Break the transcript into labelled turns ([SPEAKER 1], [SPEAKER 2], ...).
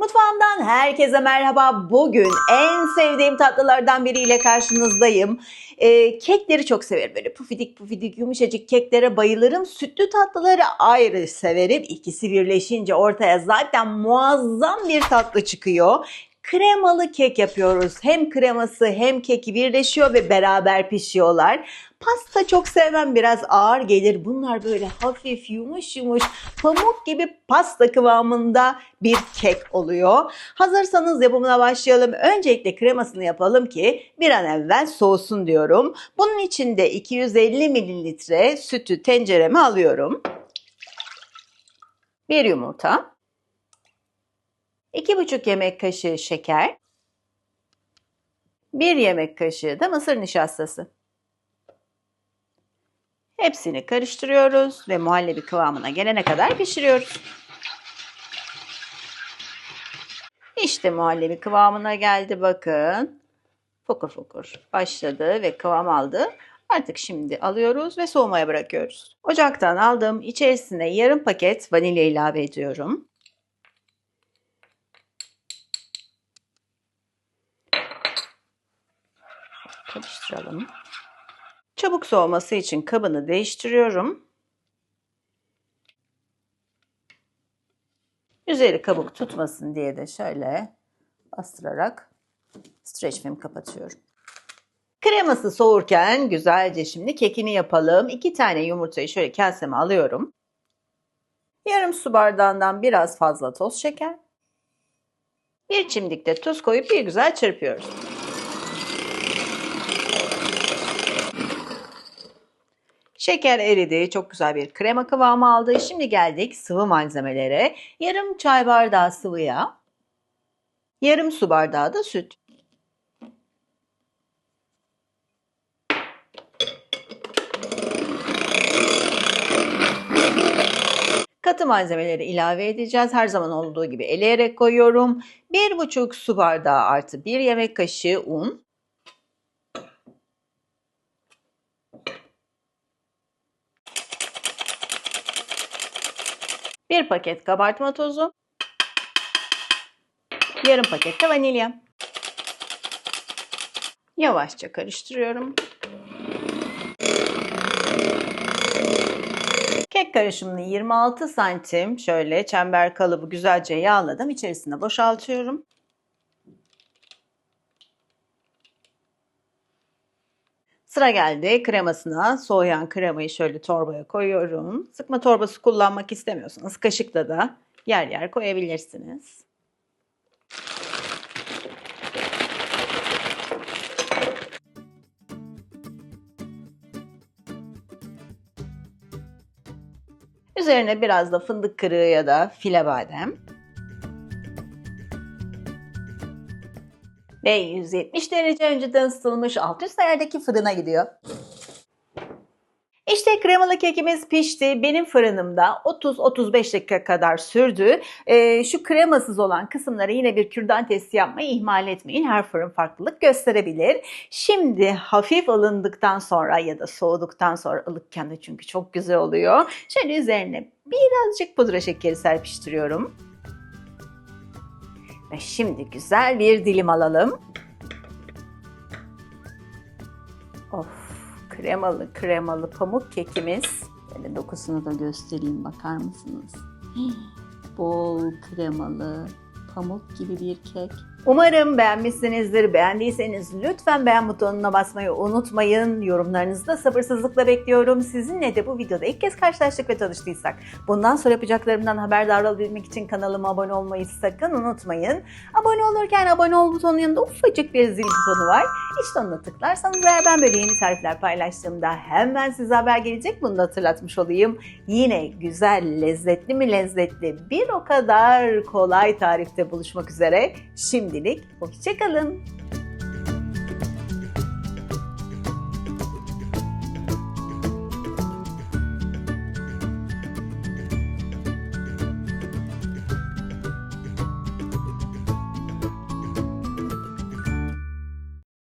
[SPEAKER 1] Mutfağımdan herkese merhaba. Bugün en sevdiğim tatlılardan biriyle karşınızdayım. Ee, kekleri çok severim. Böyle pufidik pufidik yumuşacık keklere bayılırım. Sütlü tatlıları ayrı severim. İkisi birleşince ortaya zaten muazzam bir tatlı çıkıyor. Kremalı kek yapıyoruz. Hem kreması hem keki birleşiyor ve beraber pişiyorlar. Pasta çok sevmem biraz ağır gelir. Bunlar böyle hafif yumuş yumuş pamuk gibi pasta kıvamında bir kek oluyor. Hazırsanız yapımına başlayalım. Öncelikle kremasını yapalım ki bir an evvel soğusun diyorum. Bunun için de 250 mililitre sütü tencereme alıyorum. Bir yumurta. 2,5 yemek kaşığı şeker. 1 yemek kaşığı da mısır nişastası. Hepsini karıştırıyoruz ve muhallebi kıvamına gelene kadar pişiriyoruz. İşte muhallebi kıvamına geldi bakın. Fokur fokur başladı ve kıvam aldı. Artık şimdi alıyoruz ve soğumaya bırakıyoruz. Ocaktan aldım. İçerisine yarım paket vanilya ilave ediyorum. Karıştıralım. Çabuk soğuması için kabını değiştiriyorum. Üzeri kabuk tutmasın diye de şöyle bastırarak streç film kapatıyorum. Kreması soğurken güzelce şimdi kekini yapalım. İki tane yumurtayı şöyle kaseme alıyorum. Yarım su bardağından biraz fazla toz şeker. Bir çimdik de tuz koyup bir güzel çırpıyoruz. Şeker eridi. Çok güzel bir krema kıvamı aldı. Şimdi geldik sıvı malzemelere. Yarım çay bardağı sıvı yağ. Yarım su bardağı da süt. Katı malzemeleri ilave edeceğiz. Her zaman olduğu gibi eleyerek koyuyorum. Bir buçuk su bardağı artı bir yemek kaşığı un. Bir paket kabartma tozu. Yarım paket de vanilya. Yavaşça karıştırıyorum. Kek karışımını 26 santim şöyle çember kalıbı güzelce yağladım. İçerisine boşaltıyorum. Sıra geldi kremasına. Soğuyan kremayı şöyle torbaya koyuyorum. Sıkma torbası kullanmak istemiyorsanız kaşıkla da yer yer koyabilirsiniz. Üzerine biraz da fındık kırığı ya da file badem. Ve 170 derece önceden ısıtılmış alt üst fırına gidiyor. İşte kremalı kekimiz pişti. Benim fırınımda 30-35 dakika kadar sürdü. Ee, şu kremasız olan kısımlara yine bir kürdan testi yapmayı ihmal etmeyin. Her fırın farklılık gösterebilir. Şimdi hafif ılındıktan sonra ya da soğuduktan sonra ılıkken de çünkü çok güzel oluyor. Şöyle üzerine birazcık pudra şekeri serpiştiriyorum. Ve şimdi güzel bir dilim alalım. Of kremalı kremalı pamuk kekimiz. Böyle dokusunu da göstereyim bakar mısınız? Bol kremalı pamuk gibi bir kek. Umarım beğenmişsinizdir. Beğendiyseniz lütfen beğen butonuna basmayı unutmayın. Yorumlarınızı da sabırsızlıkla bekliyorum. Sizinle de bu videoda ilk kez karşılaştık ve tanıştıysak bundan sonra yapacaklarımdan haberdar olabilmek için kanalıma abone olmayı sakın unutmayın. Abone olurken abone ol butonunun yanında ufacık bir zil butonu var. İşte ona tıklarsanız eğer ben böyle yeni tarifler paylaştığımda hemen size haber gelecek. Bunu da hatırlatmış olayım. Yine güzel, lezzetli mi lezzetli bir o kadar kolay tarifte buluşmak üzere. Şimdilik hoşçakalın.